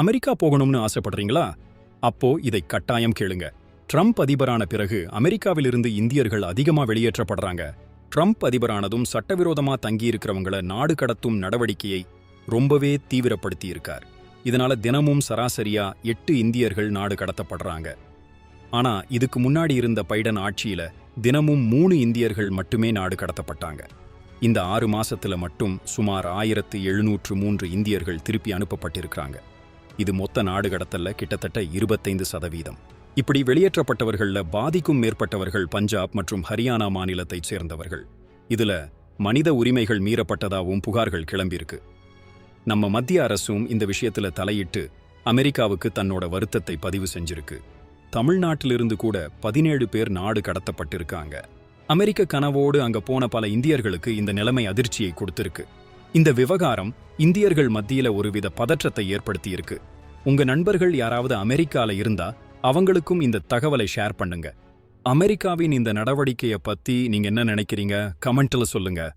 America போகணும்னு ஆசைப்படுறீங்களா? அப்போ இதை கட்டாயம் கேளுங்க. ட்ரம்ப் அதிபரான பிறகு அமெரிக்காவிலிருந்து இந்தியர்கள் அதிகமா வெளியேற்றப்படுறாங்க. ட்ரம்ப் அதிபரானதும் சட்டவிரோதமா தங்கியிருக்கிறவங்கள நாடு கடத்தும் நடவடிக்கையை ரொம்பவே தீவிரப்படுத்தி இருக்கார் இதனால தினமும் சராசரியா எட்டு இந்தியர்கள் நாடு கடத்தப்படுறாங்க. ஆனா இதுக்கு முன்னாடி இருந்த பைடன் ஆட்சியில தினமும் மூணு இந்தியர்கள் மட்டுமே நாடு கடத்தப்பட்டாங்க. இந்த ஆறு மாசத்துல மட்டும் சுமார் ஆயிரத்து எழுநூற்று மூன்று இந்தியர்கள் திருப்பி அனுப்பப்பட்டிருக்கிறாங்க. இது மொத்த நாடு கடத்தல்ல கிட்டத்தட்ட இருபத்தைந்து சதவீதம். இப்படி வெளியேற்றப்பட்டவர்கள்ல பாதிக்கும் மேற்பட்டவர்கள் பஞ்சாப் மற்றும் ஹரியானா மாநிலத்தைச் சேர்ந்தவர்கள். இதுல மனித உரிமைகள் மீறப்பட்டதாகவும் புகார்கள் கிளம்பியிருக்கு. நம்ம மத்திய அரசும் இந்த விஷயத்துல தலையிட்டு அமெரிக்காவுக்கு தன்னோட வருத்தத்தை பதிவு செஞ்சிருக்கு. தமிழ்நாட்டிலிருந்து கூட பதினேழு பேர் நாடு கடத்தப்பட்டிருக்காங்க. அமெரிக்க கனவோடு அங்க போன பல இந்தியர்களுக்கு இந்த நிலைமை அதிர்ச்சியை கொடுத்திருக்கு. இந்த விவகாரம் இந்தியர்கள் மத்தியில ஒருவித பதற்றத்தை ஏற்படுத்தியிருக்கு. உங்க நண்பர்கள் யாராவது அமெரிக்கால இருந்தா அவங்களுக்கும் இந்த தகவலை ஷேர் பண்ணுங்க. அமெரிக்காவின் இந்த நடவடிக்கையை பத்தி நீங்க என்ன நினைக்கிறீங்க? கமெண்ட்ல சொல்லுங்க.